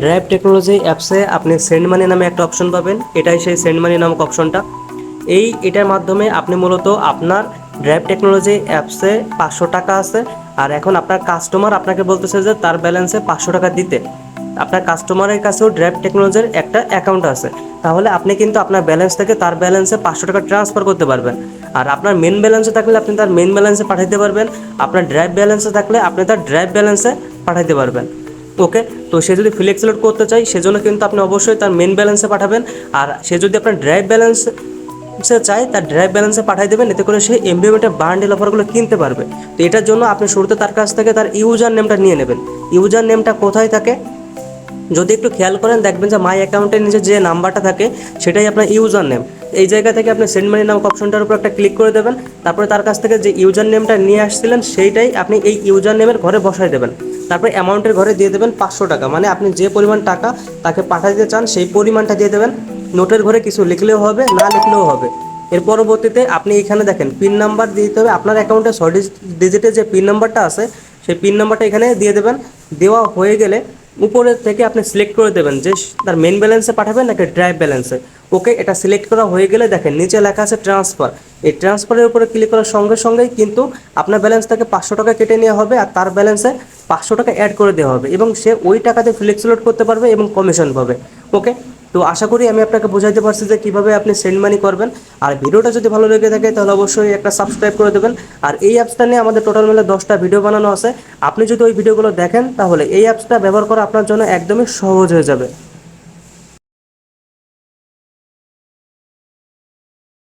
Drive technology অ্যাপসে আপনি send money নামে একটা অপশন পাবেন। এটাই সেই সেন্ড মানি নামক অপশনটা। এই, এটার মাধ্যমে আপনি মূলত আপনার ড্রাইভ টেকনোলজি অ্যাপসে পাঁচশো টাকা আছে। আর এখন আপনার কাস্টমার আপনাকে বলতেছে যে তার ব্যালেন্সে পাঁচশো টাকা দিতে। আপনার কাস্টমারের কাছেও ড্রাইভ টেকনোলজির একটা অ্যাকাউন্ট আছে। তাহলে আপনি কিন্তু আপনার ব্যালেন্স থেকে তার ব্যালেন্সে পাঁচশো টাকা ট্রান্সফার করতে পারবেন। আর আপনার মেন ব্যালেন্সে থাকলে আপনি তার মেন ব্যালেন্সে পাঠাতে পারবেন। আপনার ড্রাইভ ব্যালেন্সে থাকলে আপনি তার ড্রাইভ ব্যালেন্সে পাঠাতে পারবেন। ওকে? তো সে যদি ফ্লেক্স লোড করতে চায়, সেজন্য কিন্তু আপনি অবশ্যই তার মেন ব্যালেন্সে পাঠাবেন। আর সে যদি আপনার ড্রাইভ ব্যালেন্স সে চায়, তার ড্রাইভ ব্যালেন্সে পাঠিয়ে দেবেন, এতে করে সে এমবিএমেটের বান্ডেল অফারগুলো কিনতে পারবে। তো এটার জন্য আপনি শুরুতে তার কাছ থেকে তার ইউজার নেমটা নিয়ে নেবেন। ইউজার নেমটা কোথায় থাকে? যদি একটু খেয়াল করেন, দেখবেন যে মাই অ্যাকাউন্টের নিচে যে নাম্বারটা থাকে, সেটাই আপনার ইউজার নেম এই জায়গা থেকে আপনি সেন্ড মানি নামক অপশনটার উপর একটা ক্লিক করে দেবেন। তারপরে তার কাছ থেকে যে ইউজার নেমটা নিয়ে আসছিলেন, সেইটাই আপনি এই ইউজার নেমের ঘরে বসাই দেবেন। তারপরে অ্যামাউন্টের ঘরে দিয়ে দেবেন পাঁচশো টাকা। মানে আপনি যে পরিমাণ টাকা তাকে পাঠাতে চান, সেই পরিমাণটা দিয়ে দেবেন। নোটের ঘরে কিছু লিখলেও হবে, না লিখলেও হবে। এর পরবর্তীতে আপনি এখানে দেখেন পিন নাম্বার দিয়ে দিতে হবে। আপনার অ্যাকাউন্টে ছয় ডিজিটের যে পিন নাম্বারটা আছে, সেই পিন নাম্বারটা এখানে দিয়ে দেবেন। দেওয়া হয়ে গেলে উপরের থেকে আপনি সিলেক্ট করে দেবেন যে তার মেন ব্যালেন্সে পাঠাবেন নাকি ড্রাইভ ব্যালেন্সে ওকে, এটা সিলেক্ট করা হয়ে গেলে দেখেন, নিচে লেখা আছে ট্রান্সফার এই ট্রান্সফারের উপরে ক্লিক করার সঙ্গে সঙ্গেই কিন্তু আপনার ব্যালেন্স থেকে পাঁচশো টাকা কেটে নেওয়া হবে আর তার ব্যালেন্সে পাঁচশো টাকা অ্যাড করে দেওয়া হবে এবং সে ওই টাকাতে ফ্লেক্স লোড করতে পারবে এবং কমিশন পাবে। ওকে তো আশা করি আমি আপনাকে বোঝাতে পারছি যে কীভাবে আপনি সেন্ড মানি করবেন। আর ভিডিওটা যদি ভালো লেগে থাকে, তাহলে অবশ্যই একটা সাবস্ক্রাইব করে দেবেন। আর এই অ্যাপসটা নিয়ে আমাদের টোটাল মিলে দশটা ভিডিও বানানো আছে। আপনি যদি ওই ভিডিওগুলো দেখেন, তাহলে এই অ্যাপসটা ব্যবহার করা আপনার জন্য একদমই সহজ হয়ে যাবে।